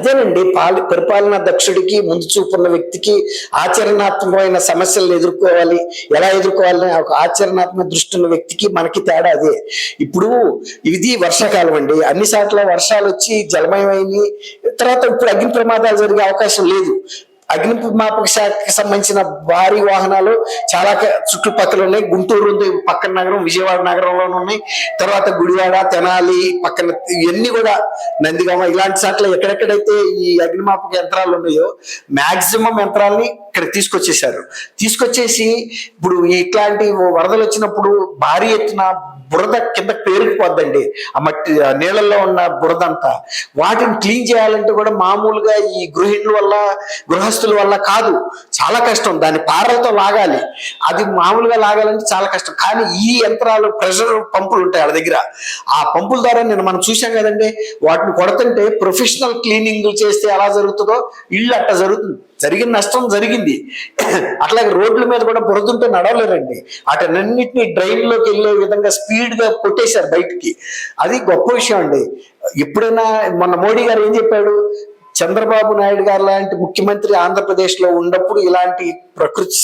అదేనండి పాలి పరిపాలనా దక్షుడికి ముందు చూపున్న వ్యక్తికి ఆచరణాత్మకమైన సమస్యలను ఎదుర్కోవాలి. ఎలా ఎదుర్కోవాలని? ఒక ఆచరణాత్మక దృష్టి ఉన్న వ్యక్తికి మనకి తేడా అదే. ఇప్పుడు ఇది వర్షాకాలం అండి. అన్ని సార్లు వర్షాలు వచ్చి జలమయమైనవి తర్వాత ఇప్పుడు అగ్ని ప్రమాదాలు జరిగే అవకాశం లేదు. అగ్నిమాపక శాఖకి సంబంధించిన భారీ వాహనాలు చాలా చుట్టుపక్కల ఉన్నాయి. గుంటూరు ఉంది పక్కన నగరం విజయవాడ నగరంలోనే ఉన్నాయి. తర్వాత గుడివాడ తెనాలి పక్కన ఇవన్నీ కూడా నందిగామ. ఇలాంటి చోట్ల ఎక్కడెక్కడైతే ఈ అగ్నిమాపక యంత్రాలు ఉన్నాయో మాక్సిమం యంత్రాలని ఇక్కడ తీసుకొచ్చేసారు తీసుకొచ్చేసి ఇప్పుడు ఇట్లాంటి వరదలు వచ్చినప్పుడు భారీ ఎత్తున బురద కింద పేరుకుపోద్దండి. ఆ మట్టి నీళ్ళల్లో ఉన్న బురద అంతా వాటిని క్లీన్ చేయాలంటే కూడా మామూలుగా ఈ గృహిణుల వల్ల పరిస్థితుల వల్ల కాదు. చాలా కష్టం. దాన్ని పారలతో లాగాలి. అది మామూలుగా లాగాలంటే చాలా కష్టం. కానీ ఈ యంత్రాలు ప్రెషర్ పంపులు ఉంటాయి వాళ్ళ దగ్గర. ఆ పంపుల ద్వారా నేను మనం చూసాం కదండి వాటిని కొడుతుంటే ప్రొఫెషనల్ క్లీనింగ్ చేస్తే ఎలా జరుగుతుందో ఇల్లు అట్ట జరుగుతుంది. జరిగిన నష్టం జరిగింది. అట్లాగే రోడ్ల మీద కూడా బురదుంటే నడవలేరండి. వాటన్నింటినీ డ్రైన్లోకి వెళ్ళే విధంగా స్పీడ్గా కొట్టేశారు బయటికి. అది గొప్ప విషయం అండి. ఎప్పుడైనా మొన్న మోడీ గారు ఏం చెప్పాడు? చంద్రబాబు నాయుడు గారు లాంటి ముఖ్యమంత్రి ఆంధ్రప్రదేశ్లో ఉన్నప్పుడు ఇలాంటి ప్రకృతి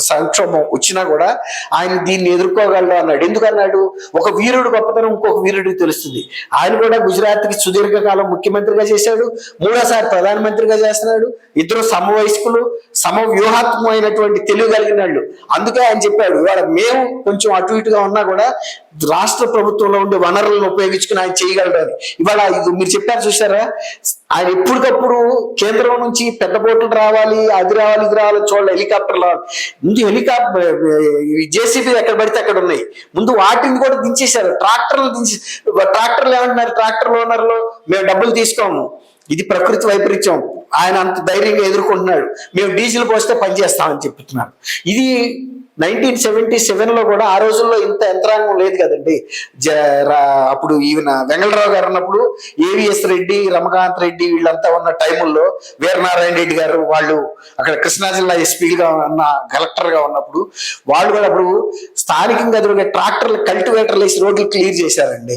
సంక్షోభం వచ్చినా కూడా ఆయన దీన్ని ఎదుర్కోగలడు అన్నాడు. ఎందుకన్నాడు? ఒక వీరుడు గొప్పతనం ఇంకొక వీరుడికి తెలుస్తుంది. ఆయన కూడా గుజరాత్కి సుదీర్ఘకాలం ముఖ్యమంత్రిగా చేశాడు. మూడోసారి ప్రధానమంత్రిగా చేస్తున్నాడు. ఇద్దరు సమవయస్కులు సమ వ్యూహాత్మకమైనటువంటి తెలివి కలిగిన వాళ్ళు. అందుకే ఆయన చెప్పాడు ఇవాళ మేము కొంచెం అటు ఇటుగా ఉన్నా కూడా రాష్ట్ర ప్రభుత్వంలో ఉండే వనరులను ఉపయోగించుకుని ఆయన చేయగలడు అని ఇవాళ ఇది మీరు చెప్పారు చూసారా ఆయన ఎప్పటికప్పుడు కేంద్రం నుంచి పెద్ద బోట్లు రావాలి అది రావాలి ఇది రావాలి చూడాలి. హెలికాప్టర్లు ముందు హెలికాప్టర్ జేసీబీ ఎక్కడ పడితే అక్కడ ఉన్నాయి. ముందు వాటిని కూడా దించేశారు. ట్రాక్టర్లు దించి ట్రాక్టర్లు ఏమంటున్నారు? ట్రాక్టర్ ఓనర్లు మేము డబ్బులు తీసుకోము. ఇది ప్రకృతి వైపరీత్యం. ఆయన అంత ధైర్యంగా ఎదుర్కొంటున్నాడు. మేము డీజిల్ పోస్తే పనిచేస్తామని చెప్తున్నారు. ఇది నైన్టీన్ సెవెంటీ సెవెన్లో కూడా ఆ రోజుల్లో ఇంత యంత్రాంగం లేదు కదండి. జ రా- అప్పుడు ఈయన వెంగళరావు గారు ఉన్నప్పుడు ఏవిఎస్ రెడ్డి రమకాంత్ రెడ్డి వీళ్ళంతా ఉన్న టైముల్లో వీరనారాయణ రెడ్డి గారు వాళ్ళు అక్కడ కృష్ణా జిల్లా ఎస్పీగా ఉన్న కలెక్టర్గా ఉన్నప్పుడు వాళ్ళు కూడా అప్పుడు స్థానికంగా దొరికే ట్రాక్టర్లు కల్టివేటర్లు వేసి రోడ్లు క్లియర్ చేశారండి.